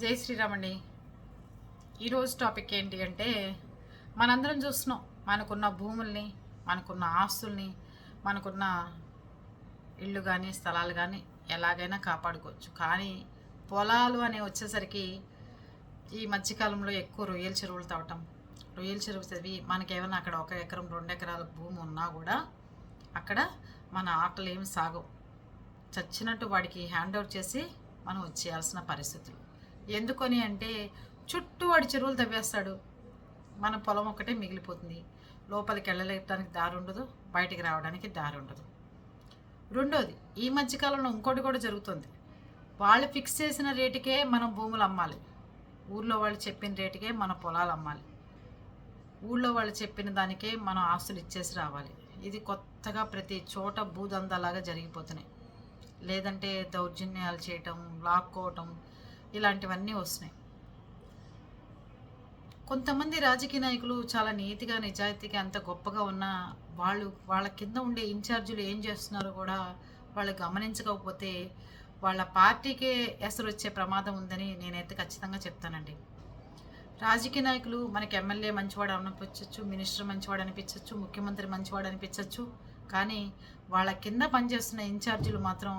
జై శ్రీరామ్ అండి ఈరోజు టాపిక్ ఏంటి అంటే మనందరం చూస్తున్నాం. మనకున్న భూముల్ని మనకున్న ఆస్తుల్ని మనకున్న ఇల్లు కానీ స్థలాలు కానీ ఎలాగైనా కాపాడుకోవచ్చు. కానీ పొలాలు అనే వచ్చేసరికి ఈ మధ్యకాలంలో ఎక్కువ రొయ్యల చెరువులు తవ్వటం రొయ్యల చెరువు చదివి మనకేమైనా అక్కడ ఒక ఎకరం రెండు ఎకరాల భూమి ఉన్నా కూడా అక్కడ మన ఆటలు ఏమి సాగవు. చచ్చినట్టు వాడికి హ్యాండ్ ఓవర్ చేసి మనం వచ్చేయాల్సిన పరిస్థితులు. ఎందుకని అంటే చుట్టూ వాడి చెరువులు తవ్వేస్తాడు. మన పొలం ఒక్కటే మిగిలిపోతుంది. లోపలికి వెళ్ళలేటానికి దారి ఉండదు. బయటికి రావడానికి దారి ఉండదు. రెండోది ఈ మధ్యకాలంలో ఇంకోటి కూడా జరుగుతుంది. వాళ్ళు ఫిక్స్ చేసిన రేటుకే మనం భూములు అమ్మాలి. ఊర్లో వాళ్ళు చెప్పిన రేటుకే మన పొలాలు అమ్మాలి. ఊళ్ళో వాళ్ళు చెప్పిన దానికే మనం ఆస్తులు ఇచ్చేసి రావాలి. ఇది కొత్తగా ప్రతి చోట భూదందాలాగా జరిగిపోతున్నాయి. లేదంటే దౌర్జన్యాలు చేయటం లాక్కోవటం ఇలాంటివన్నీ వస్తున్నాయి. కొంతమంది రాజకీయ నాయకులు చాలా నీతిగా నిజాయితీగా అంత గొప్పగా ఉన్న వాళ్ళు వాళ్ళ కింద ఉండే ఇన్ఛార్జీలు ఏం చేస్తున్నారో కూడా వాళ్ళు గమనించకపోతే వాళ్ళ పార్టీకే ఎసరు వచ్చే ప్రమాదం ఉందని నేనైతే ఖచ్చితంగా చెప్తానండి. రాజకీయ నాయకులు మనకి ఎమ్మెల్యే మంచివాడు అనిపించవచ్చు మినిస్టర్ మంచివాడు అనిపించవచ్చు ముఖ్యమంత్రి మంచివాడు అనిపించవచ్చు కానీ వాళ్ళ కింద పనిచేస్తున్న ఇన్ఛార్జీలు మాత్రం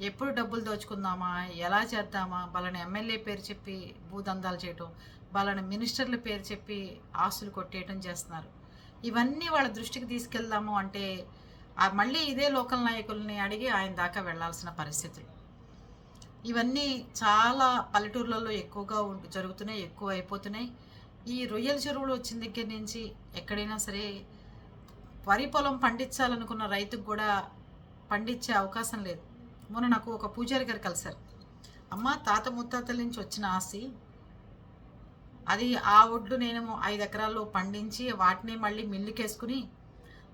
ఎప్పుడు డబ్బులు దోచుకుందామా? ఎలా చేద్దామా? వాళ్ళని ఎమ్మెల్యే పేరు చెప్పి భూదందాలు చేయటం వాళ్ళని మినిస్టర్ల పేరు చెప్పి ఆస్తులు కొట్టేయటం చేస్తున్నారు. ఇవన్నీ వాళ్ళ దృష్టికి తీసుకెళ్దాము అంటే మళ్ళీ ఇదే లోకల్ నాయకుల్ని అడిగి ఆయన దాకా వెళ్ళాల్సిన పరిస్థితులు. ఇవన్నీ చాలా పల్లెటూర్లలో ఎక్కువగా జరుగుతున్నాయి ఎక్కువ అయిపోతున్నాయి. ఈ రొయ్యల చెరువులు వచ్చిన దగ్గర నుంచి ఎక్కడైనా సరే వరి పొలం పండించాలనుకున్న రైతుకు కూడా పండించే అవకాశం లేదు. మొన్న నాకు ఒక పూజారి గారు కలిశారు. అమ్మ తాత ముత్తాతల నుంచి వచ్చిన ఆస్తి. అది ఆ ఒడ్లు నేను ఐదు ఎకరాల్లో పండించి వాటిని మళ్ళీ మిల్లుకేసుకుని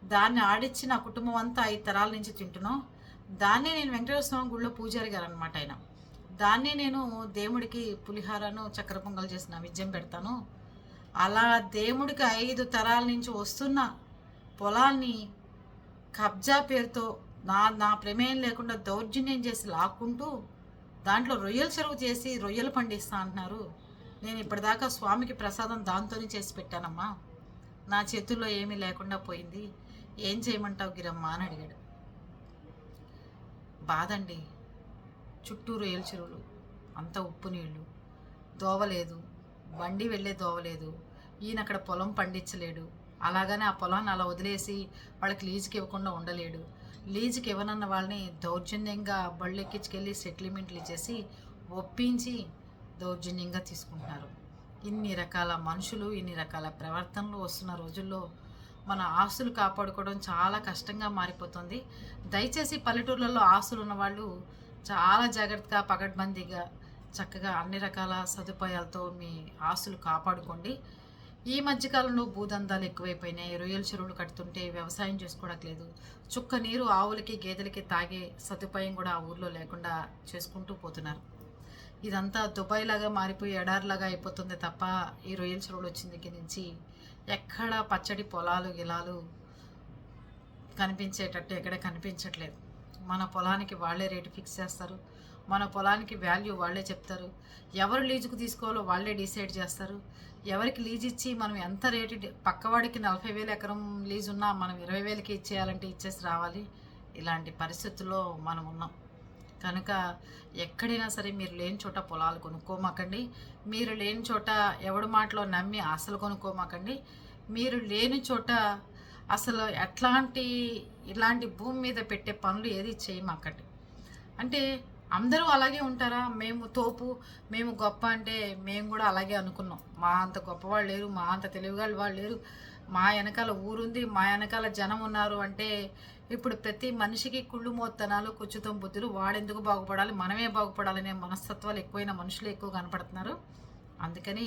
దాన్ని ఆడిచ్చి నా కుటుంబం అంతా ఐదు తరాల నుంచి తింటున్నాం. దాన్నే నేను వెంకటేశ్వర స్వామి గుళ్ళో పూజారి గారు అనమాట ఆయన. దాన్నే నేను దేవుడికి పులిహారను చక్కెర పొంగల్ చేసిన విజయం పెడతాను. అలా దేవుడికి ఐదు తరాల నుంచి వస్తున్న పొలాల్ని కబ్జా పేరుతో నా నా ప్రమేయం లేకుండా దౌర్జన్యం చేసి లాక్కుంటూ దాంట్లో రొయ్యల చెరువు చేసి రొయ్యలు పండిస్తా అంటున్నారు. నేను ఇప్పటిదాకా స్వామికి ప్రసాదం దాంతోనే చేసి పెట్టానమ్మా. నా చేతుల్లో ఏమీ లేకుండా పోయింది. ఏం చేయమంటావు గిరమ్మా అని అడిగాడు. బాదండి చుట్టూ రొయ్యల చెరువులు అంత ఉప్పు నీళ్ళు దోవలేదు బండి వెళ్ళే దోవలేదు ఈయన అక్కడ పొలం పండించలేడు. అలాగనే ఆ పొలాన్ని అలా వదిలేసి వాళ్ళకి లీజుకి ఇవ్వకుండా ఉండలేడు. లీజుకి ఇవ్వనన్న వాళ్ళని దౌర్జన్యంగా బళ్ళు ఎక్కించుకెళ్ళి సెటిల్మెంట్లు ఇచ్చేసి ఒప్పించి దౌర్జన్యంగా తీసుకుంటున్నారు. ఇన్ని రకాల మనుషులు ఇన్ని రకాల ప్రవర్తనలు వస్తున్న రోజుల్లో మన ఆస్తులు కాపాడుకోవడం చాలా కష్టంగా మారిపోతుంది. దయచేసి పల్లెటూర్లలో ఆస్తులు ఉన్నవాళ్ళు చాలా జాగ్రత్తగా పగడ్బందీగా చక్కగా అన్ని రకాల సదుపాయాలతో మీ ఆస్తులు కాపాడుకోండి. ఈ మధ్యకాలంలో భూదందాలు ఎక్కువైపోయినాయి. రొయ్యల చెరువులు కడుతుంటే వ్యవసాయం చేసుకోవట్లేదు చుక్క నీరు ఆవులకి గేదెలకి తాగే సదుపాయం కూడా ఆ ఊర్లో లేకుండా చేసుకుంటూ పోతున్నారు. ఇదంతా దుబాయ్ లాగా మారిపోయి ఎడారిలాగా అయిపోతుంది తప్ప ఈ రొయ్యల చెరువులు వచ్చిన దగ్గర నుంచి ఎక్కడ పచ్చడి పొలాలు గిలాలు కనిపించేటట్టు ఎక్కడ కనిపించట్లేదు. మన పొలానికి వాళ్ళే రేటు ఫిక్స్ చేస్తారు. మన పొలానికి వాల్యూ వాళ్ళే చెప్తారు. ఎవరు లీజుకు తీసుకోవాలో వాళ్ళే డిసైడ్ చేస్తారు. ఎవరికి లీజ్ ఇచ్చి మనం ఎంత రేటు పక్కవాడికి నలభై వేలు ఎకరం లీజ్ ఉన్నా మనం ఇరవై వేలకి ఇచ్చేయాలంటే ఇచ్చేసి రావాలి. ఇలాంటి పరిస్థితుల్లో మనం ఉన్నాం. కనుక ఎక్కడైనా సరే మీరు లేని చోట పొలాలు కొనుక్కోమాకండి. మీరు లేని చోట ఎవడి మాటలో నమ్మి అసలు కొనుక్కోమాకండి. మీరు లేని చోట అసలు ఎట్లాంటి ఇలాంటి భూమి మీద పెట్టే పనులు ఏది చేయమాకండి. అంటే అందరూ అలాగే ఉంటారా? మేము తోపు మేము గొప్ప అంటే మేము కూడా అలాగే అనుకున్నాం. మా అంత గొప్పవాళ్ళు లేరు మా అంత తెలివిగాళ్ళు వాళ్ళు లేరు. మా వెనకాల ఊరుంది మా వెనకాల జనం ఉన్నారు అంటే ఇప్పుడు ప్రతి మనిషికి కుళ్ళు మోత్తనాలు కుచ్చుతం బుద్ధులు వాడెందుకు బాగుపడాలి? మనమే బాగుపడాలనే మనస్తత్వాలు ఎక్కువైన మనుషులు ఎక్కువ కనపడుతున్నారు. అందుకని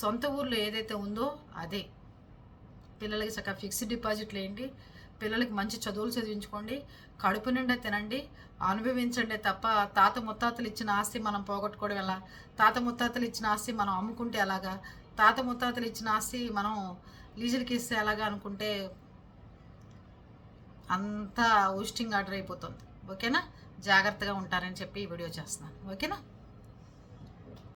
సొంత ఊర్లో ఏదైతే ఉందో అదే. పిల్లలకి చక్కగా ఫిక్స్డ్ డిపాజిట్లు ఏంటి పిల్లలకి మంచి చదువులు చదివించుకోండి కడుపు నిండా తినండి అనుభవించండి తప్ప తాత ముత్తాతలు ఇచ్చిన ఆస్తి మనం పోగొట్టుకోవడం ఎలా? తాత ముత్తాతలు ఇచ్చిన ఆస్తి మనం అమ్ముకుంటే ఎలాగా? తాత ముత్తాతలు ఇచ్చిన ఆస్తి మనం లీజులకి ఇస్తే ఎలాగా అనుకుంటే అంతా ఊస్టింగ్ ఆర్డర్ అయిపోతుంది. ఓకేనా? జాగ్రత్తగా ఉంటారని చెప్పి ఈ వీడియో చేస్తున్నాను. ఓకేనా?